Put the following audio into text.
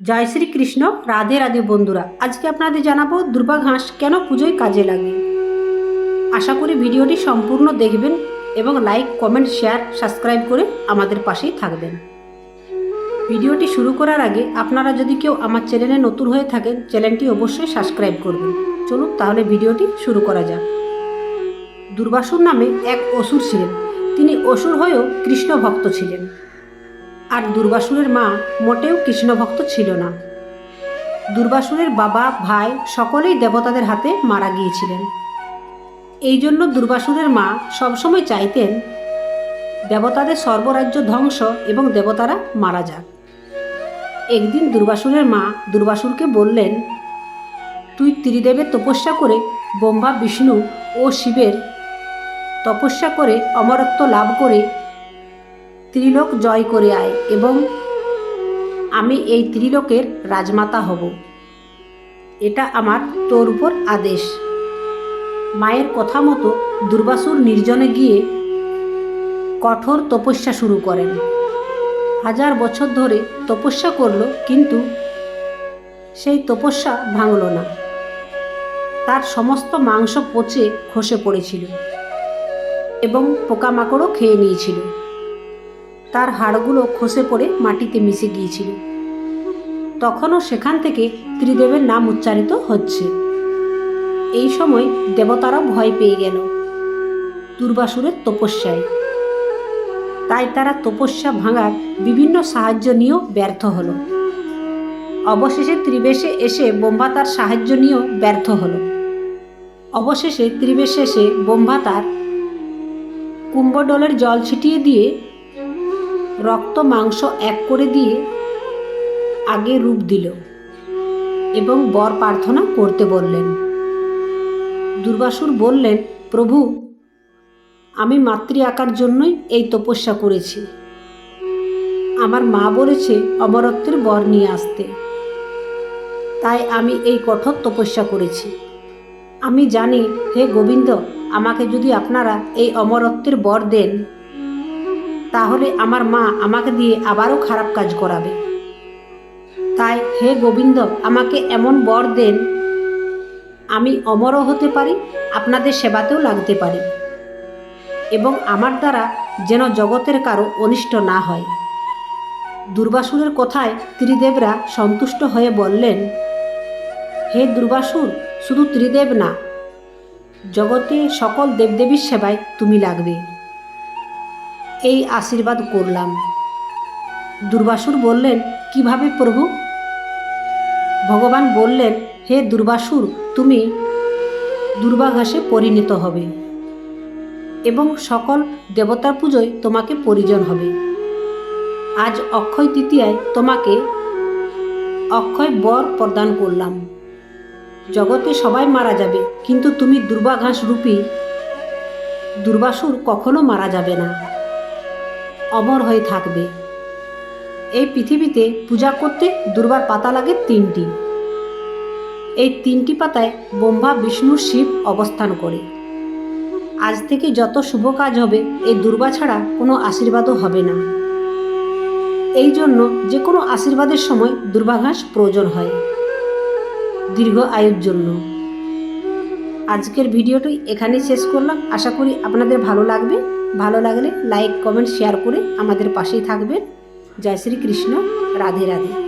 জয় শ্রীকৃষ্ণ, রাধে রাধে বন্ধুরা। আজকে আপনাদের জানাব দুর্বা ঘাস কেন পুজোয় কাজে লাগে। আশা করি ভিডিওটি সম্পূর্ণ দেখবেন এবং লাইক, কমেন্ট, শেয়ার, সাবস্ক্রাইব করে আমাদের পাশেই থাকবেন। ভিডিওটি শুরু করার আগে আপনারা যদি কেউ আমার চ্যানেলে নতুন হয়ে থাকেন, চ্যানেলটি অবশ্যই সাবস্ক্রাইব করবেন। চলুন তাহলে ভিডিওটি শুরু করা যাক। দুর্বাসুর নামে এক অসুর ছিলেন। তিনি অসুর হয়েও কৃষ্ণ ভক্ত ছিলেন। আর দুর্বাসুরের মা মোটেও কৃষ্ণভক্ত ছিল না। দুর্বাসুরের বাবা, ভাই সকলেই দেবতাদের হাতে মারা গিয়েছিলেন। এই জন্য দুর্বাসুরের মা সবসময় চাইতেন দেবতাদের সর্বরাজ্য ধ্বংস এবং দেবতারা মারা যাক। একদিন দুর্বাসুরের মা দুর্বাসুরকে বললেন, তুই ত্রিদেবের তপস্যা করে ব্রহ্মা, বিষ্ণু ও শিবের তপস্যা করে অমরত্ব লাভ করে ত্রিলোক জয় করে আয় এবং আমি এই ত্রিলোকের রাজমাতা হব। এটা আমার তোর উপর আদেশ। মায়ের কথা মতো দুর্বাসুর নির্জনে গিয়ে কঠোর তপস্যা শুরু করেন। হাজার বছর ধরে তপস্যা করল, কিন্তু সেই তপস্যা ভাঙল না। তার সমস্ত মাংস পচে খসে পড়েছিল এবং পোকামাকড়ও খেয়ে নিয়েছিল। তার হাড়গুলো খসে পড়ে মাটিতে মিশে গিয়েছিল। তখনও সেখান থেকে ত্রিদেবের নাম উচ্চারিত হচ্ছে। এই সময় দেবতারা ভয় পেয়ে গেল। দুর্বাসুরের তপস্যায়। তাই তারা তপস্যা ভাঙার বিভিন্ন সাহায্য নিয়েও ব্যর্থ হলো। অবশেষে ত্রিবেশে এসে বোম্বা তার সাহায্য নিয়েও ব্যর্থ হলো। অবশেষে ত্রিবেশে এসে বোম্বা তার কুম্ভডলের জল ছিটিয়ে দিয়ে রক্ত মাংস এক করে দিয়ে আগে রূপ দিল এবং বর প্রার্থনা করতে বললেন। দুর্বাসুর বললেন, প্রভু, আমি মাতৃ আকার জন্যই এই তপস্যা করেছি। আমার মা বলেছে অমরত্বের বর নিয়ে আসতে। তাই আমি এই কঠোর তপস্যা করেছি। আমি জানি, হে গোবিন্দ, আমাকে যদি আপনারা এই অমরত্বের বর দেন তাহলে আমার মা আমাকে দিয়ে আবারও খারাপ কাজ করাবে। তাই হে গোবিন্দ, আমাকে এমন বর দেন। আমি অমরও হতে পারি, আপনাদের সেবাতেও লাগতে পারি। এবং আমার দ্বারা যেন জগতের কারও অনিষ্ট না হয়। দুর্বাসুরের কথায় ত্রিদেবরা সন্তুষ্ট হয়ে বললেন, হে দুর্বাসুর, শুধু ত্রিদেব না, জগতে সকল দেবদেবীর সেবায় তুমি লাগবে। এই আশীর্বাদ করলাম। দুর্বাসুর বললেন, কীভাবে প্রভু? ভগবান বললেন, হে দুর্বাসুর, তুমি দুর্বাঘাসে পরিণত হবে এবং সকল দেবতার পুজোয় তোমাকে পরিজন হবে। আজ অক্ষয় তৃতীয়ায় তোমাকে অক্ষয় বর প্রদান করলাম। জগতে সবাই মারা যাবে, কিন্তু তুমি দুর্বাঘাস রূপী দুর্বাসুর কখনো মারা যাবে না। অমর হয়ে থাকবে। এই পৃথিবীতে পূজা করতে দুর্বার পাতা লাগে তিনটি। এই তিনটি পাতায় ব্রহ্মা, বিষ্ণু, শিব অবস্থান করে। আজ থেকে যত শুভ কাজ হবে এই দুর্বা ছাড়া কোনো আশীর্বাদও হবে না। এই জন্য যে কোনো আশীর্বাদের সময় দুর্বাঘাস প্রয়োজন হয়। দীর্ঘ আয়ুর জন্য। আজকের ভিডিওটি এখানেই শেষ করলাম। আশা করি আপনাদের ভালো লাগবে। ভালো লাগলে লাইক, কমেন্ট, শেয়ার করে আমাদের পাশেই থাকবেন। জয় শ্রীকৃষ্ণ। রাধে রাধে।